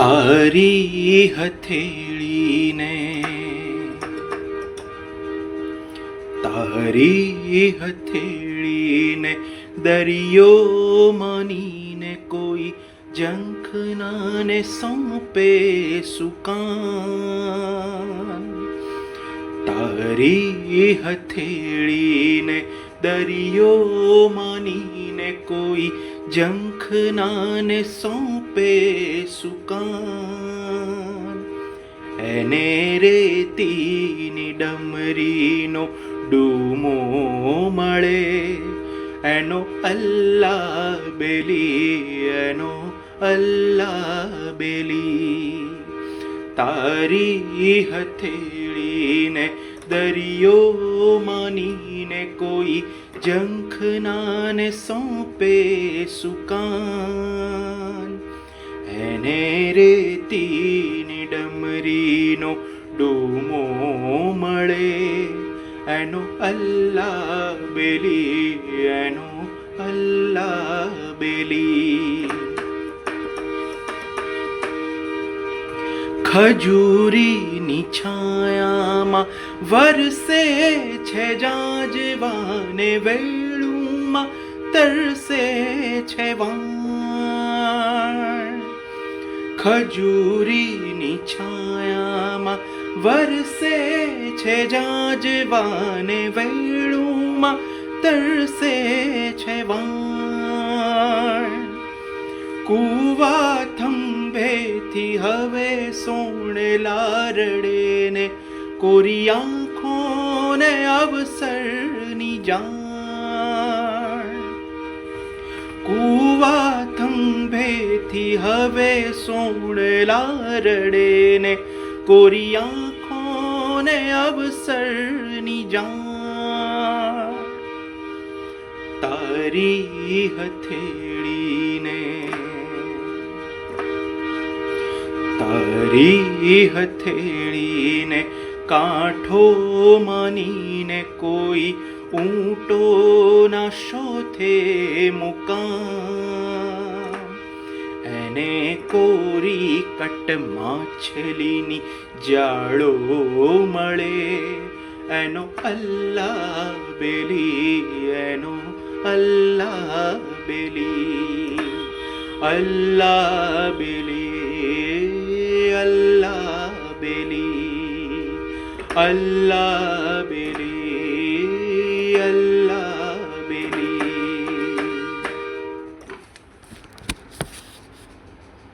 તારી હથેળીને તારી હથેળીને દરિયો માનીને કોઈ જંખનાને સોંપે સુકાન. તારી હથેળીને દરિયો માનીને કોઈ જંખનાને સોંપે સુકાન. એને રેતીની ડમરીનો ડૂમો મળે. એનો અલ્લા બેલી, એનો અલ્લા બેલી. તારી હથેળીને દરિયો માનીને કોઈ જંખનાને સોંપે સુકાન. એને રેતીની ડમરીનો ડૂમો મળે. એનો અલ્લા બેલી એનો અલ્લા બેલી. ખજૂરીની છાયામાં વરસે છે જાજવાને વેળુમાં, તરસે છે વાણ. ખજૂરીની છાયામાં વરસે છે જાજવાને વેળુમાં, તરસે છે વાણ. કુવા થંભેથી હવે સોણેલા લારડે ને કોરી આંખોને અવસરની જાણ. કુવા થંભેથી હવે સોણેલા લારડે ને કોરી આંખોને અવસરની જાણ. તારી હથેળીને તારી હથેળીને કાંઠો માનીને કોઈ ઊંટો ના શોથે મુકામ એને કોરી કટ માછલીની જાળો મળે એનો અલ્લા બેલી એનો અલ્લા બેલી અલ્લા બેલી வெளி அல்லா வெளி